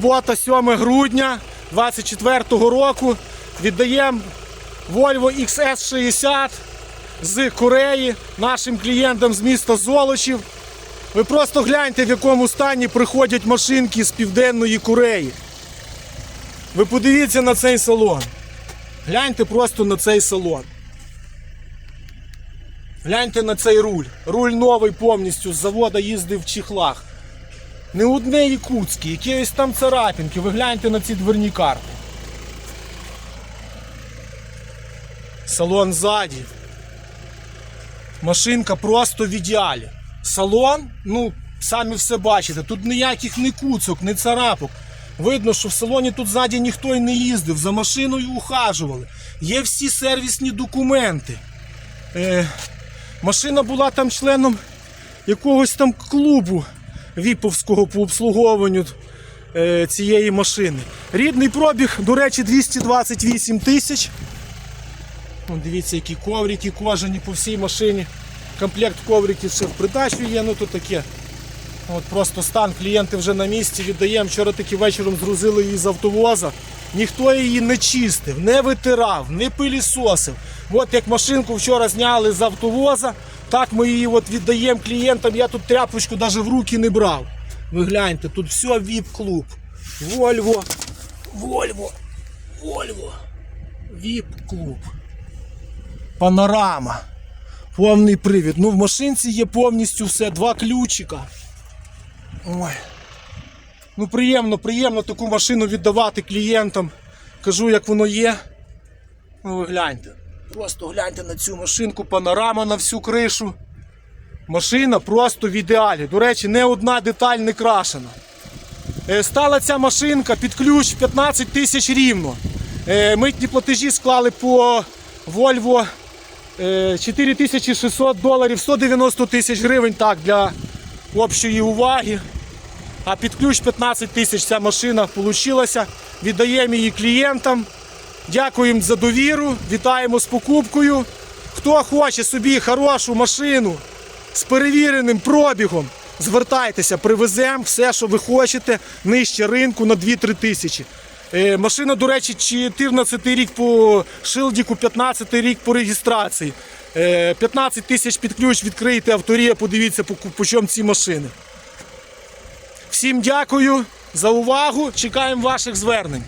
Субота, 7 грудня 24 року. Віддаємо Volvo XS60 з Кореї нашим клієнтам з міста Золочів. Ви просто гляньте, в якому стані приходять машинки з Південної Кореї. Ви подивіться на цей салон. Гляньте просто на цей салон. Гляньте на цей руль. Руль новий повністю з завода їздив в чехлах. Не одне якутське, якісь там царапінки. Ви гляньте на ці дверні карти. Салон ззаді. Машинка просто в ідеалі. Салон, ну, самі все бачите, тут ніяких ні куцок, ні царапок. Видно, що в салоні тут ззаді ніхто й не їздив, за машиною ухажували. Є всі сервісні документи. Е, машина була там членом якогось там клубу віповського по обслуговуванню е, цієї машини. Рідний пробіг, до речі, 228 тисяч. Дивіться, які коврики кожані по всій машині. Комплект ковриків ще в придачу є, ну то таке. От просто стан, клієнти вже на місці віддаємо. Вчора таки вечором згрузили її з автовоза. Ніхто її не чистив, не витирав, не пилісосив. От як машинку вчора зняли з автовоза, так ми її от віддаємо клієнтам. Я тут тряпочку навіть в руки не брав. Ви гляньте, тут все віп-клуб. Вольво, Вольво, Вольво. Віп-клуб. Панорама. Повний привід. Ну, в машинці є повністю все, два ключика. Ой. Ну, приємно, приємно таку машину віддавати клієнтам. Кажу, як воно є. Ну, ви гляньте. Просто гляньте на цю машинку, панорама на всю кришу. Машина просто в ідеалі. До речі, не одна деталь не крашена. Е, Стала ця машинка під ключ 15 тисяч рівно. Е, Митні платежі склали по Volvo е, 4600 доларів, 190 тисяч гривень так, для общої уваги. А під ключ 15 тисяч ця машина вийшла. Віддаємо її клієнтам. Дякуємо за довіру, вітаємо з покупкою. Хто хоче собі хорошу машину з перевіреним пробігом, звертайтеся, привеземо все, що ви хочете, нижче ринку на 2-3 тисячі. Е, машина, до речі, 14 рік по шилдіку, 15 рік по реєстрації. Е, 15 тисяч під ключ відкрийте авторія, подивіться, по, по чому ці машини. Всім дякую за увагу. Чекаємо ваших звернень.